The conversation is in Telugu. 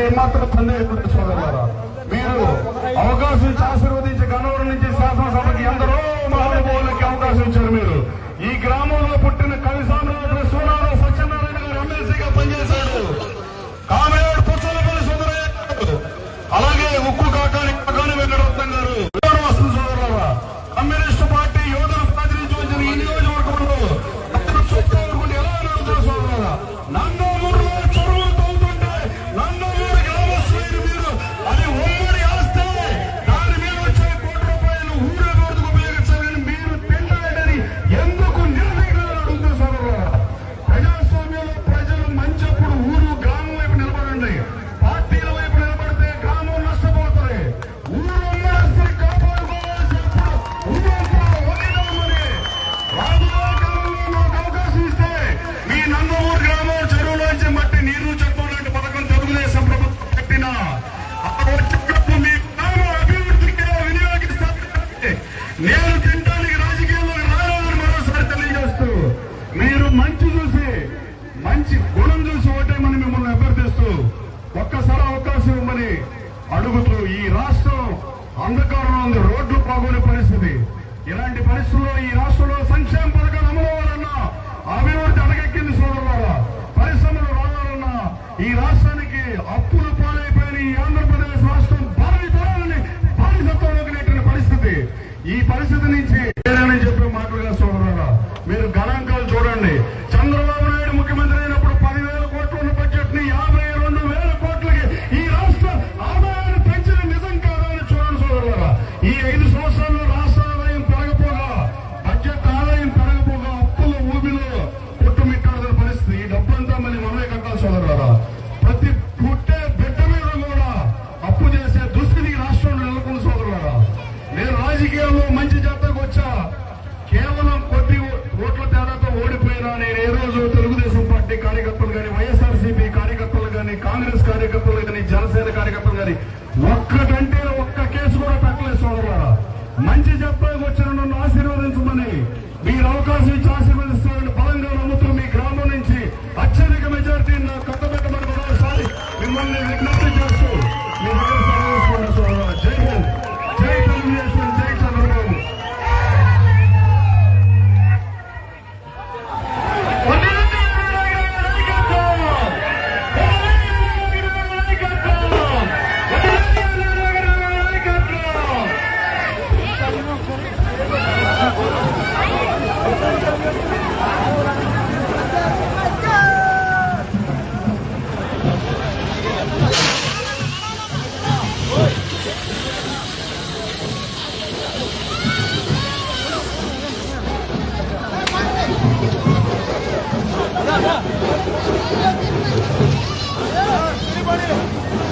ఏమాత్రం సందేహం సోదరులారా మీరు అవకాశం ఆశీర్వదించి గన్నవరం నుంచి శాసనసభకి ఎందరో అడుగుతూ ఈ రాష్ట్రం అంధకారంలో ఉంది రోడ్లు బాగోని పరిస్థితి. ఇలాంటి పరిస్థితుల్లో ఈ రాష్ట్రంలో సంక్షేమ పథకాలు అమలవ్వాలన్నా అభివృద్ధి అడగెక్కింది సోదరులారా. పరిశ్రమలు రావాలన్నా ఈ రాష్ట్రానికి అప్పులు పాలైపోయిన ఈ ఆంధ్రప్రదేశ్ రాష్ట్రం భారీ తరాలని బానిసత్వంలోకి నెట్టిన పరిస్థితి. ఈ పరిస్థితి నుంచి ఈ మళ్ళీ మనమే కట్టాలి సోదరులారా? ప్రతి పుట్టే బిడ్డ మీద కూడా అప్పు చేసే దుస్థితి రాష్ట్రంలో నెలకొన్న సోదరులారా. నేను రాజకీయాల్లో మంచి జాతకు వచ్చా. కేవలం కొద్ది ఓట్ల తేడాతో ఓడిపోయినా నేను ఏ రోజు తెలుగుదేశం పార్టీ కార్యకర్తలు కానీ వైఎస్ఆర్సీపీ కార్యకర్తలు కానీ కాంగ్రెస్ కార్యకర్తలు కానీ జనసేన కార్యకర్తలు కానీ ఒక్కటంటే ఒక్క కేసు కూడా పెట్టలేదు సోదరులారా. మంచి చెప్పడానికి వచ్చిన నన్ను ఆశీర్వదించమని మీరు అవకాశం చేస్తూ జై హింద్ Olha!